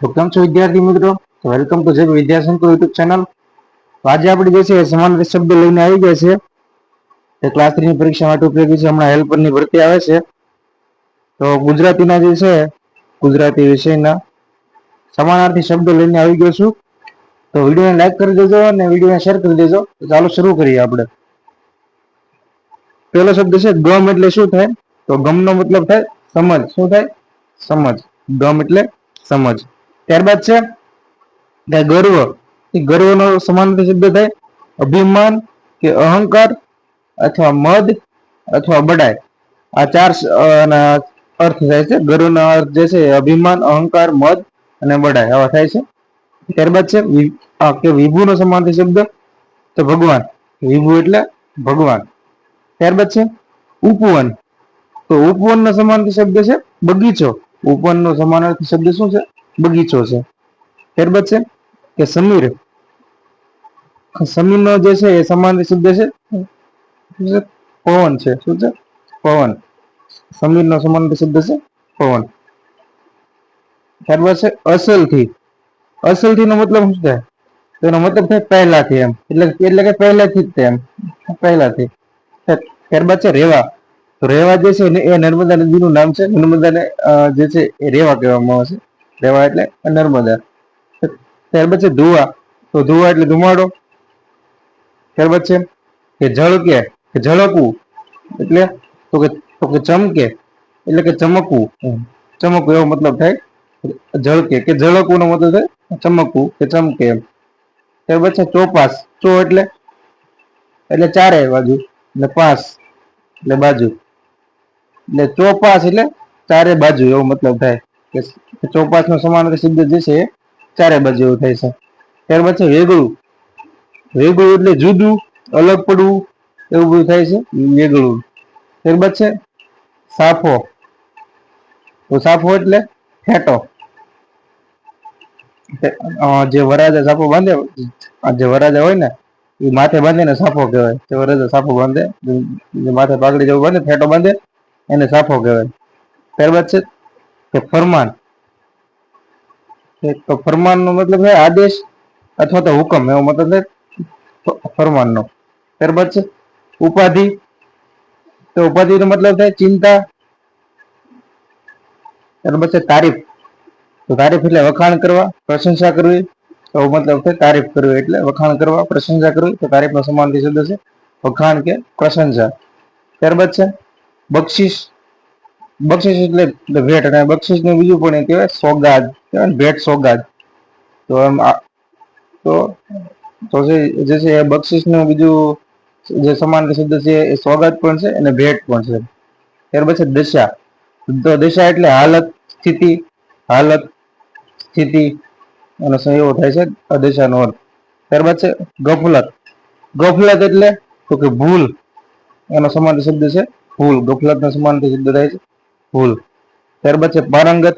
તો કેમ છો વિદ્યાર્થી મિત્રો? વેલકમ ટુ જે વિદ્યાશંકર યુટ્યુબ ચેનલ તો આજે આપણે જે છે સમાન શબ્દ લઈને આવી ગયા છે એ ક્લાસ થ્રી ની પરીક્ષા માટે ઉપયોગી છે, હમણાં હેલ્પરની ભરતી આવે છે. તો ગુજરાતીના જે છે, ગુજરાતી વિષયના સમાનાર્થી શબ્દ લઈને આવી ગયો છું. તો વિડીયોને લાઈક કરી દેજો અને વિડીયોને શેર કરી દેજો. તો ચાલો શરૂ કરીએ આપણે. પહેલો શબ્દ છે ગમ એટલે શું થાય? તો ગમનો મતલબ થાય સમજ. શું થાય? સમજ. ગમ એટલે સમજ. ત્યારબાદ છે ગર્વ. એ ગર્વનો સમાનાર્થી શબ્દ થાય અભિમાન કે અહંકાર અથવા મદ અથવા બડાય આ ચાર અર્થ થાય છે. ગર્વનો અર્થ જે છે અભિમાન, અહંકાર, મદ અને બડાય આવા થાય છે. ત્યારબાદ છે કે વિભુનો સમાનાર્થી શબ્દ. તો ભગવાન. વિભુ એટલે ભગવાન. ત્યારબાદ છે ઉપવન. તો ઉપવનનો સમાનાર્થી શબ્દ છે બગીચો. ઉપવનનો સમાનાર્થી શબ્દ શું છે? બગીચો છે. ત્યારબાદ છે કે સમીર. સમીરનો જે છે એ સમાન શબ્દ છે? પવન છે. શું છે? પવન. સમીરનો સમાન શબ્દ છે? પવન. ત્યારબાદ છે અસલથી. અસલથી નો મતલબ શું થાય? તેનો મતલબ થાય પહેલાથી એમ. એટલે એટલે કે પહેલાથી જ તેમ પહેલાથી. ત્યારબાદ છે રેવા. તો રેવા જે છે એ નર્મદા નદીનું નામ છે. નર્મદાને જે છે એ રેવા કહેવામાં આવે છે. રેવા એટલે નર્મદા ત્યારબાદ છે ધુવા. તો ધુવા એટલે ધુમાડો. ત્યારબાદ છે કે ઝળકે, કે ઝળકવું. એટલે તો કે તો કે ચમકે, એટલે કે ચમકવું. ચમકવું એવો મતલબ થાય ઝળકે, કે ઝળકવું નો મતલબ થાય ચમકવું, કે ચમકે એમ. ત્યારબાદ છે ચોપાસ. ચો એટલે એટલે ચારે બાજુ ને પાસ, એટલે બાજુ. એટલે ચોપાસ એટલે ચારે બાજુ એવો મતલબ થાય. કે ચોપાસ નો સમાનાર્થી શબ્દ જે છે ચારે બાજુ એવું થાય છે. ત્યારબાદ છે વેગળું. વેગળું એટલે જુદું, અલગ પડવું એવું બધું થાય છે, વેગળું. ત્યારબાદ છે સાફો. તો સાફો એટલે ફેટો. જે વરાજા સાફો બાંધે જે વરાજા હોય ને, એ માથે બાંધે ને સાફો કહેવાય. જે વરાજા સાફો બાંધે, જે માથે પાઘડી જેવું બાંધે, ફેટો બાંધે, એને સાફો કહેવાય. ત્યારબાદ છે કે ફરમાન. તો ફરમાન નો મતલબ છે આદેશ અથવા તો હુકમ, એવો મતલબ છે ફ- ફરમાનનો. ત્યારબાદ છે ઉપાધિ. તો ઉપાધિ નો મતલબ થાય ચિંતા. ત્યારબાદ છે તારીફ. તો તારીફ એટલે વખાણ કરવા, પ્રશંસા કરવી. તો મતલબ છે તારીફ કરવી એટલે વખાણ કરવા, પ્રશંસા કરવી. તો તારીફનો સમાનથી શબ્દ છે વખાણ કે પ્રશંસા. ત્યારબાદ છે બક્ષિસ. બક્ષિસ એટલે ભેટ અને બક્ષિસ ને બીજું પણ કહેવાય સોગાદ, કહેવાય ભેટ સોગાદ. તો એમ તો તો જે છે એ બક્ષિસનું બીજું જે સમાન શબ્દ છે એ સોગાદ પણ છે અને ભેટ પણ છે. ત્યારબાદ છે દશા, તો દશા એટલે હાલત, સ્થિતિ હાલત, સ્થિતિ, અને સંયોગ થાય છે? અદશાનો અર્થ. ત્યારબાદ છે ગફલત ગફલત એટલે તો કે ભૂલ, એનો સમાન શબ્દ છે ભૂલ ગફલત નો સમાન શબ્દ થાય છે. ભૂલ. ત્યારબાદ છે પારંગત,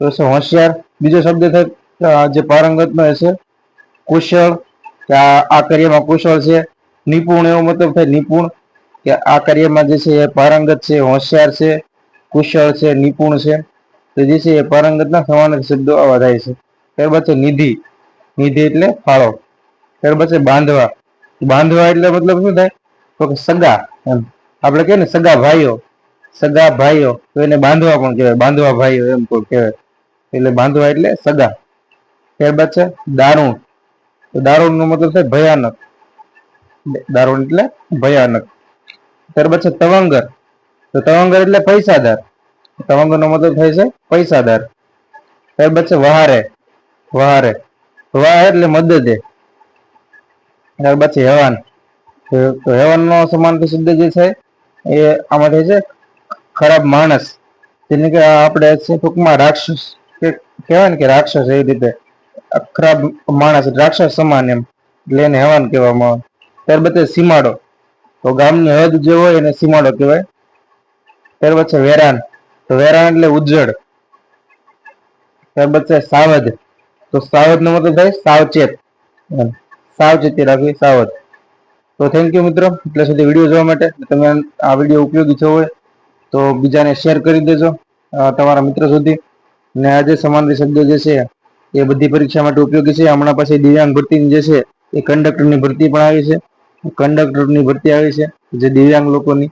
તો છે હોશિયાર. બીજો શબ્દ થાય જે પારંગત નો એ છે, કુશળ, કે આ કાર્યમાં કુશળ છે. નિપુણ એવો મતલબ થાય નિપુણ, કે આ કાર્યમાં જે છે એ પારંગત છે, હોશિયાર છે, કુશળ છે, નિપુણ છે. તો જે છે એ પારંગતના સમાન શબ્દો આવા થાય છે. ત્યારબાદ છે નિધિ. નિધિ એટલે ફાળો. ત્યારબાદ છે બાંધવા. બાંધવા એટલે મતલબ શું થાય? તો કે સગા, એમ. આપણે કહીએ ને સગા ભાઈઓ. સગા ભાઈઓ, તો એને બાંધવા પણ કહેવાય? બાંધવા ભાઈઓ એમ કોઈ કહેવાય? એટલે બાંધવા એટલે સગા. ત્યારબાદ છે દારૂણ. તો દારૂણ નો મતલબ થાય ભયાનક. દારૂણ એટલે ભયાનક. ત્યારબાદ છે તવંગર. તો તવંગર એટલે પૈસાદાર. તવંગર નો મતલબ થાય છે પૈસાદાર. ત્યારબાદ છે વહારે. વહારે. વાહ એટલે મદદે. ત્યારબાદ છે હેવાન. તો તો હેવાનનો સમાનાર્થી શબ્દ જે છે એ આમાં થાય છે ખરાબ માણસ. તેને કે આપણે ટૂંકમાં રાક્ષસ કહેવાય ને કે રાક્ષસ એવી રીતે ખરાબ માણસ, રાક્ષસ સમાન એમ. એટલે એને હેવાન કહેવામાં આવે. ત્યારબાદ સીમાડો. તો ગામની હદ જે હોય એને સીમાડો કહેવાય. ત્યારબાદ છે વેરાન. તો વેરાન એટલે ઉજ્જડ. ત્યારબાદ છે સાવધ. તો સાવધ નો મતલબ થાય સાવચેત. સાવચેતી રાખવી, સાવધ. તો થેન્ક યુ મિત્રો. એટલે સુધી વીડિયો જોવા માટે. તમે આ વીડિયો ઉપયોગી થયો હોય તો બીજાને શેર કરી દેજો તમારા મિત્ર સુધી. ને આ જે સમાનાર્થી શબ્દો જે છે, એ બધી પરીક્ષા માટે ઉપયોગી છે. હમણાં પછી દિવ્યાંગ ભરતીની જે છે, એ કંડક્ટરની ભરતી પણ આવી છે. કંડક્ટરની ભરતી આવી છે, જે દિવ્યાંગ લોકોની.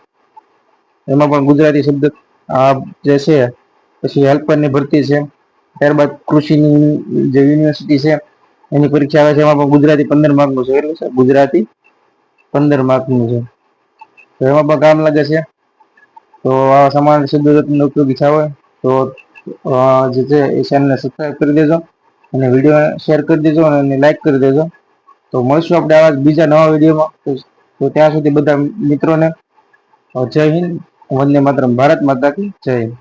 એમાં પણ ગુજરાતી શબ્દ જે છે, પછી હેલ્પરની ભરતી છે. ત્યારબાદ કૃષિની જે યુનિવર્સિટી છે, એની પરીક્ષા આવે છે. એમાં પણ ગુજરાતી પંદર માર્કનું છે. એટલું ગુજરાતી પંદર માર્કનું છે. તો એમાં પણ કામ લાગે છે. તો આ સમાન જો તમને ઉપયોગી ઈચ્છા હોય તો જે છે એ ચેનલને સબસ્ક્રાઈબ કરી દેજો અને વીડિયો શેર કરી દેજો અને લાઈક કરી દેજો. તો મળશું આપણે આવા બીજા નવા વિડીયોમાં. તો ત્યાં સુધી બધા મિત્રોને જય હિન્દ, વંદે માતરમ, ભારત માતા કી જય. હિન્દ